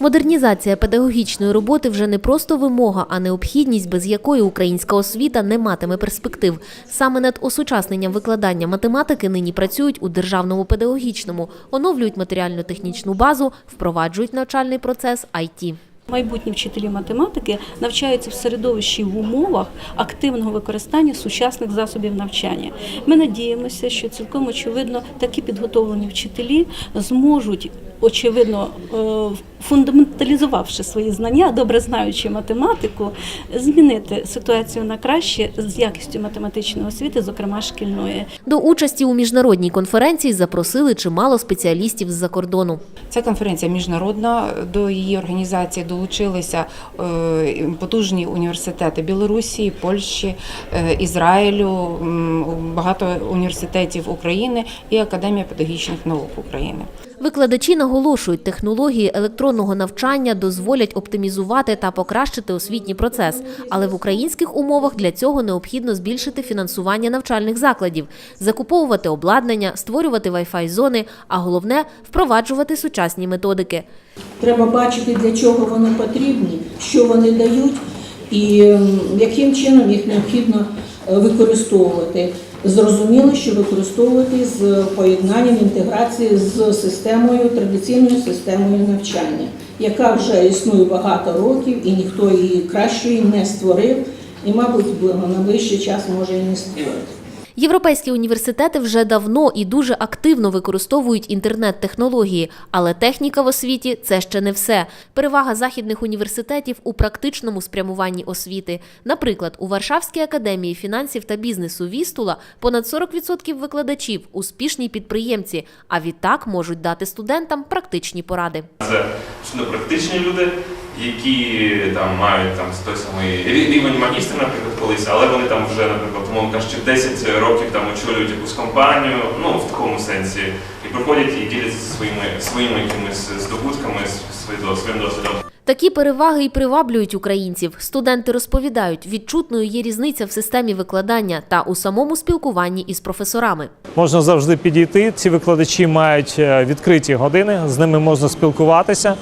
Модернізація педагогічної роботи вже не просто вимога, а необхідність, без якої українська освіта не матиме перспектив. Саме над осучасненням викладання математики нині працюють у державному педагогічному, оновлюють матеріально-технічну базу, впроваджують навчальний процес IT. Майбутні вчителі математики навчаються в середовищі в умовах активного використання сучасних засобів навчання. Ми надіємося, що цілком очевидно такі підготовлені вчителі зможуть. Очевидно, е, фундаменталізувавши свої знання, добре знаючи математику, змінити ситуацію на краще з якістю математичної освіти, зокрема шкільної. До участі у міжнародній конференції запросили чимало спеціалістів з-за кордону. Ця конференція міжнародна. До її організації долучилися е, потужні університети Білорусі, Польщі, е, Ізраїлю, багато університетів України і Академія педагогічних наук України. Викладачі наголошують, технології електронного навчання дозволять оптимізувати та покращити освітній процес. Але в українських умовах для цього необхідно збільшити фінансування навчальних закладів, закуповувати обладнання, створювати Wi-Fi зони, а головне впроваджувати сучасні методики. Треба бачити, для чого вони потрібні, що вони дають і яким чином їх необхідно е, використовувати. Зрозуміло, що використовувати з поєднанням інтеграції з системою, традиційною системою навчання, яка вже існує багато років і ніхто її кращої не створив, і, мабуть, на найближчий час може і не створити. Європейські університети вже давно і дуже активно використовують інтернет-технології, але техніка в освіті це ще не все. Перевага західних університетів у практичному спрямуванні освіти. Наприклад, у Варшавській академії фінансів та бізнесу Вістула понад 40% викладачів успішні підприємці, а відтак можуть дати студентам практичні поради. Це практичні люди, які там мають там той самий рівень магістра, наприклад, колись, але вони там вже, наприклад, умовно кажучи, 10 років там очолюють якусь компанію, ну в такому сенсі, і приходять і діляться своїми своїми якимись здобутками, своїм досвідом. Такі переваги і приваблюють українців. Студенти розповідають, відчутною є різниця в системі викладання та у самому спілкуванні із професорами. Можна завжди підійти. Ці викладачі мають е, відкриті години, з ними можна спілкуватися,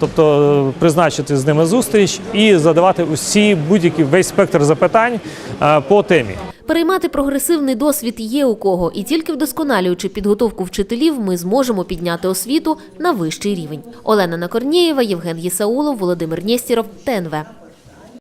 тобто е, призначити з ними зустріч і задавати усі будь-які весь спектр запитань е, по темі. Переймати прогресивний досвід є у кого, і тільки вдосконалюючи підготовку вчителів, ми зможемо підняти освіту на вищий рівень. Олена Накорнієва, Євген Єсаулов, Володимир Нєстіров, ТНВ.